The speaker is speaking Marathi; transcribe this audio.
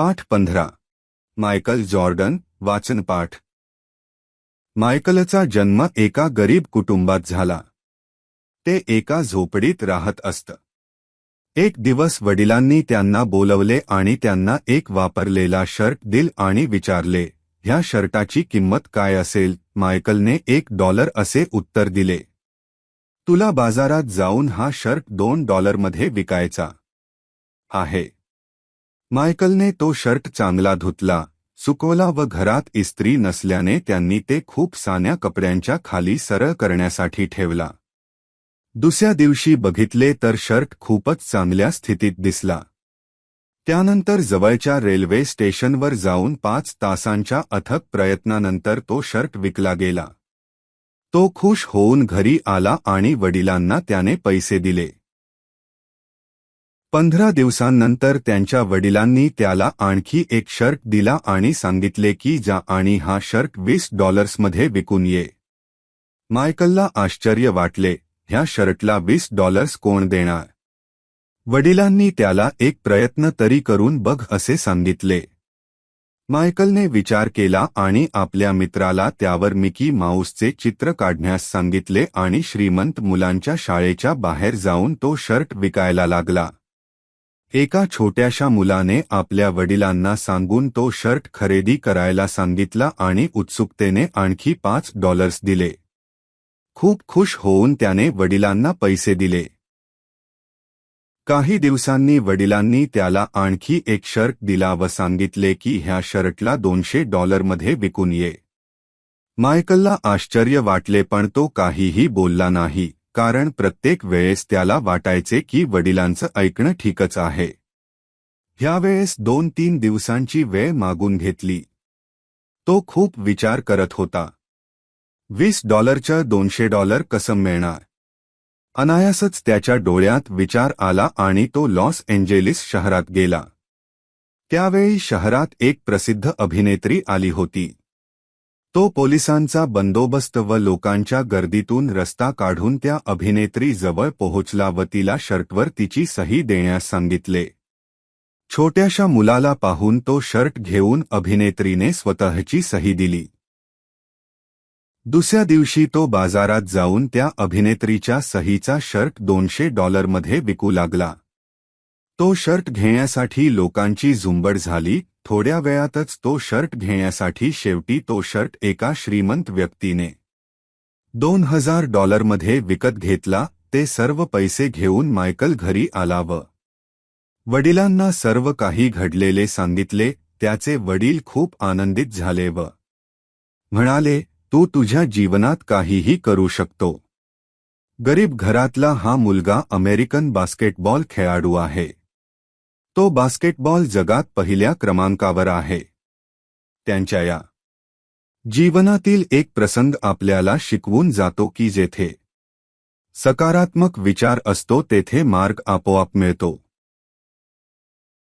पाठ पंधरा. मायकल जॉर्डन वाचनपाठ मायकलचा जन्म एका गरीब कुटुंबात झाला. ते एका झोपडीत राहत असत. एक दिवस वडिलांनी त्यांना बोलवले आणि त्यांना एक वापरलेला शर्ट दिल आणि विचारले ह्या शर्टाची किंमत काय असेल? मायकलने एक डॉलर असे उत्तर दिले. तुला बाजारात जाऊन हा शर्ट दोन डॉलरमध्ये विकायचा आहे. मायकलने तो शर्ट चांगला धुतला. सुकोला व घरात इस्त्री नसल्याने त्यांनी ते खूप सान्या कपड्यांच्या खाली सरळ करण्यासाठी ठेवला. दुसऱ्या दिवशी बघितले तर शर्ट खूपच चांगल्या स्थितीत दिसला. त्यानंतर जवळच्या रेल्वे स्टेशनवर जाऊन पाच तासांच्या अथक प्रयत्नानंतर तो शर्ट विकला गेला. तो खुश होऊन घरी आला आणि वडिलांना त्याने पैसे दिले. पंधरा दिवसांनंतर त्यांच्या वडिलांनी त्याला आणखी एक शर्ट दिला आणि सांगितले की जा आणि हा शर्ट वीस डॉलर्समध्ये विकून ये. मायकलला आश्चर्य वाटले ह्या शर्टला वीस डॉलर्स कोण देणार? वडिलांनी त्याला एक प्रयत्न तरी करून बघ असे सांगितले. मायकलने विचार केला आणि आपल्या मित्राला त्यावर मिकी माऊसचे चित्र काढण्यास सांगितले आणि श्रीमंत मुलांच्या शाळेच्या बाहेर जाऊन तो शर्ट विकायला लागला. एका छोट्याशा मुलाने आपल्या वडिलांना सांगून तो शर्ट खरेदी करायला सांगितला आणि उत्सुकतेने आणखी पाच डॉलर्स दिले. खूप खुश होऊन त्याने वडिलांना पैसे दिले. काही दिवसांनी वडिलांनी त्याला आणखी एक शर्ट दिला व सांगितले की ह्या शर्टला दोनशे डॉलरमध्ये विकून ये. मायकलला आश्चर्य वाटले पण तो काहीही बोलला नाही. कारण प्रत्येक वेळेस त्याला वाटायचे की वडिलांचं ऐकणं ठीकच आहे. ह्यावेळेस दोन तीन दिवसांची वेळ मागून घेतली. तो खूप विचार करत होता. वीस डॉलरच्या दोनशे डॉलर कसं मिळणार? अनायासच त्याच्या डोळ्यात विचार आला आणि तो लॉस एंजेलिस शहरात गेला. त्यावेळी शहरात एक प्रसिद्ध अभिनेत्री आली होती. तो पोलिसांचा बंदोबस्त व लोकांच्या गर्दीतून रस्ता काढून त्या अभिनेत्री जवळ पोहोचला व तिला शर्टवर तिची सही देण्यास सांगितले. छोट्याशा मुलाला पाहून तो शर्ट घेऊन अभिनेत्रीने स्वतःची सही दिली. दुसऱ्या दिवशी तो बाजारात जाऊन त्या अभिनेत्रीच्या सहीचा शर्ट दोनशे डॉलरमध्ये विकू लागला. तो शर्ट घेण्यासाठी लोकांची झुंबड झाली थोड्या वेळातच तो शर्ट घेण्यासाठी शेवटी तो शर्ट एका श्रीमंत व्यक्तीने दोन हजार डॉलरमध्ये विकत घेतला ते सर्व पैसे घेऊन मायकल घरी आला व वडिलांना सर्व काही घडलेले सांगितले त्याचे वडील खूप आनंदित झाले व म्हणाले तू तुझ्या जीवनात काहीही करू शकतो. गरीब घरातला हा मुलगा अमेरिकन बास्केटबॉल खेळाडू आहे. तो बास्केटबॉल जगात पहिल्या क्रमांकावर आहे. त्यांच्या या जीवनातील एक प्रसंग आपल्याला शिकवून जातो की जेथे सकारात्मक विचार असतो तेथे मार्ग आपोआप मिळतो.